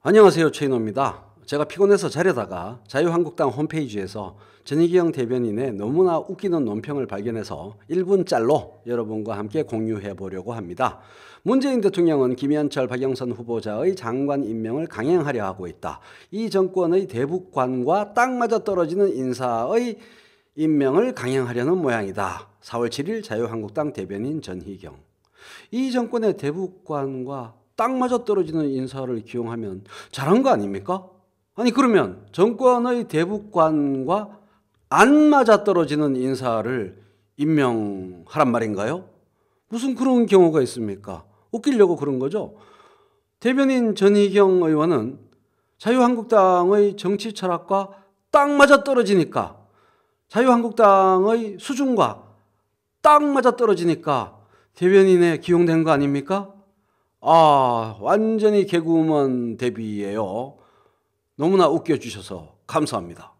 안녕하세요. 최인호입니다. 제가 피곤해서 자려다가 자유한국당 홈페이지에서 전희경 대변인의 너무나 웃기는 논평을 발견해서 1분 짤로 여러분과 함께 공유해 보려고 합니다. 문재인 대통령은 김현철, 박영선 후보자의 장관 임명을 강행하려 하고 있다. 이 정권의 대북관과 딱 맞아 떨어지는 인사의 임명을 강행하려는 모양이다. 4월 7일 자유한국당 대변인 전희경. 이 정권의 대북관과 딱 맞아 떨어지는 인사를 기용하면 잘한 거 아닙니까? 아니 그러면 정권의 대북관과 안 맞아 떨어지는 인사를 임명하란 말인가요? 무슨 그런 경우가 있습니까? 웃기려고 그런 거죠. 대변인 전희경 의원은 자유한국당의 정치 철학과 딱 맞아 떨어지니까 자유한국당의 수준과 딱 맞아 떨어지니까 대변인에 기용된 거 아닙니까? 아, 완전히 개그우먼 데뷔예요. 너무나 웃겨주셔서 감사합니다.